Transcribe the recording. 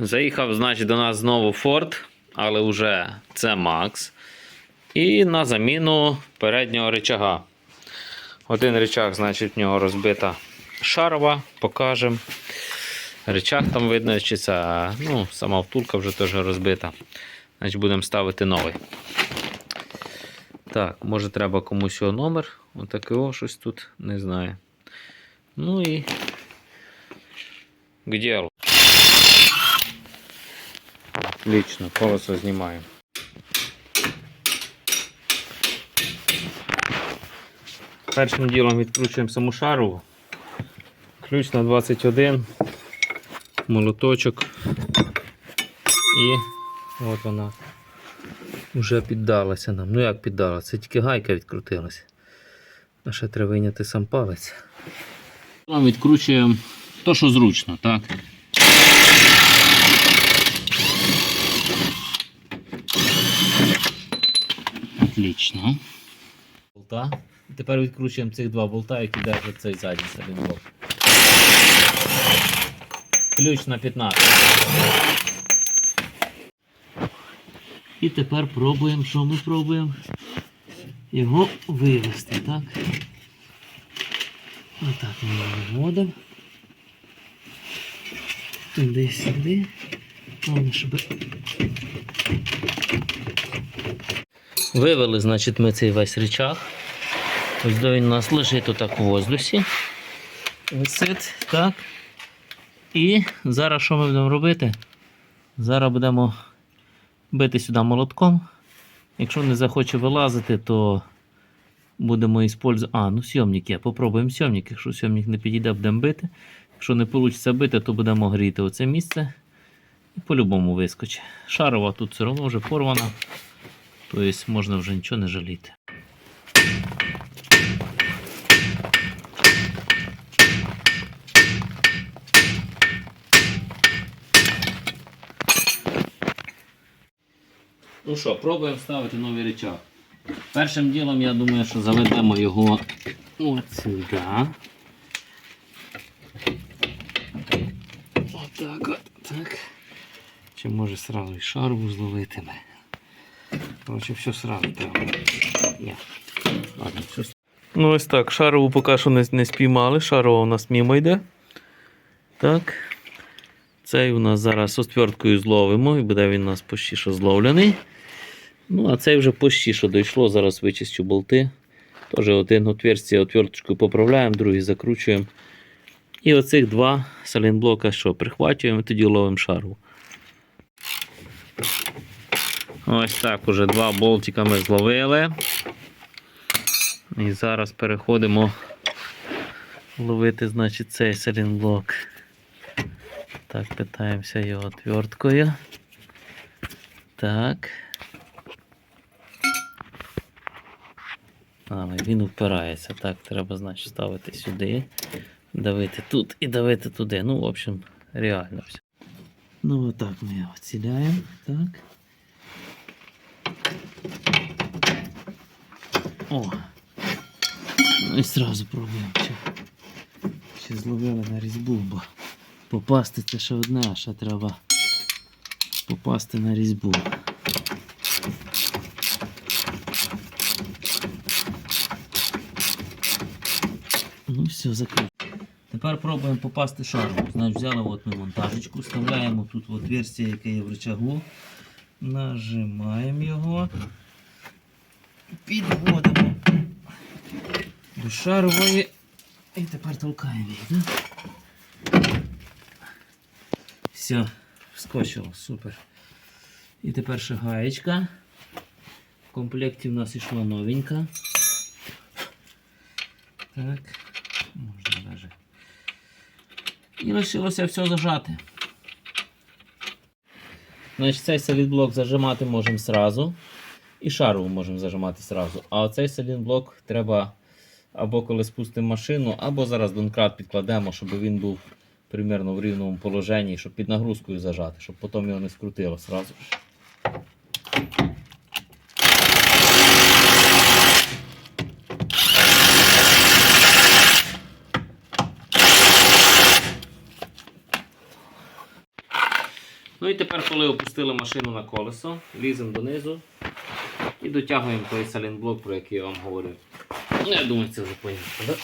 Заїхав, значить, до нас знову Ford, але вже це Max. І на заміну переднього рычага. Один рычаг, значить, в нього розбита шарова, покажемо. Рычаг там видно, чи це, ну, сама втулка вже теж розбита. Значить, будемо ставити новий. Так, може треба комусь його номер. Отаке о, щось тут, не знаю. Ну і к делу. Отлично, колесо знімаємо. Першим ділом відкручуємо саму шару. Ключ на 21, молоточок. І от вона вже піддалася нам. Ну як піддалася? Тільки гайка відкрутилася. А ще треба вийняти сам палець. Відкручуємо то, що зручно, так? Отлично. Болта. Тепер відкручуємо цих два болта, які держать цей задній салінблок. Ключ на 15. І тепер пробуємо, що ми пробуємо? Його вивести, так? Отак ми його виводимо. Туди-сюди. Головне, щоб Вивели, значить, ми цей весь речах. Ось він у нас лежить отак у воздусі. Висить, так. І зараз що ми будемо робити? Зараз будемо бити сюди молотком. Якщо не захоче вилазити, то будемо використовувати. А, ну сйомник є. Попробуємо сйомник. Якщо сйомник не підійде, будемо бити. Якщо не вийде бити, то будемо гріти оце місце. І по-любому вискочить. Шарова тут все одно вже порвана. Тобто можна вже нічого не жаліти. Ну що, пробуємо ставити новий рычаг. Першим ділом, я думаю, що заведемо його от сюди. Отак от. Так. Чи може сразу і шарву зловити. Короче, все сразу. Ні. Ладно, все. Ну ось так, шарову поки що не, не спіймали. Шарова у нас мімо йде. Так. Цей у нас зараз отверткою зловимо і буде він у нас почти що зловлений. Ну, а цей вже почти що дійшло. Зараз вичистю болти. Теж один отверстие отверточкою поправляємо, другий закручуємо. І оцих два салінблока що, прихвачуємо тоді ловимо шарву. Ось так уже два болтика ми зловили. І зараз переходимо ловити, значить, цей салінблок. Так, питаємося його отверткою. Так. Але він впирається. Так, треба, значить, ставити сюди, давити тут і давити туди. Ну, в общем, реально все. Ну, отак ми його ціляємо. Так. О! Ну і зразу пробуємо, чи, чи зловили на різьбу, бо попасти це ще одне, а ще треба попасти на різьбу. Ну все, закрив. Тепер пробуємо попасти шаром. Значить, взяли от ми монтажечку, вставляємо тут в отверстие, яке є в рычагу. Нажимаємо його. Підводимо до шарової. І тепер толкаємо їх. Да? Все, вскочило, супер. І тепер ще гаєчка. В комплекті в нас ішла новенька. Так, можна навіть. І лишилося все зажати. Значить, цей солідблок зажимати можемо сразу. І шарову можемо зажимати сразу. А оцей салінблок треба або коли спустимо машину, або зараз донкрат підкладемо, щоб він був примерно в рівному положенні, щоб під нагрузкою зажати, щоб потім його не скрутило сразу. ж. Ну і тепер, коли опустили машину на колесо, ліземо донизу і дотягуємо той салінблок, про який я вам говорив. Ну, я думаю, це вже понятно, так?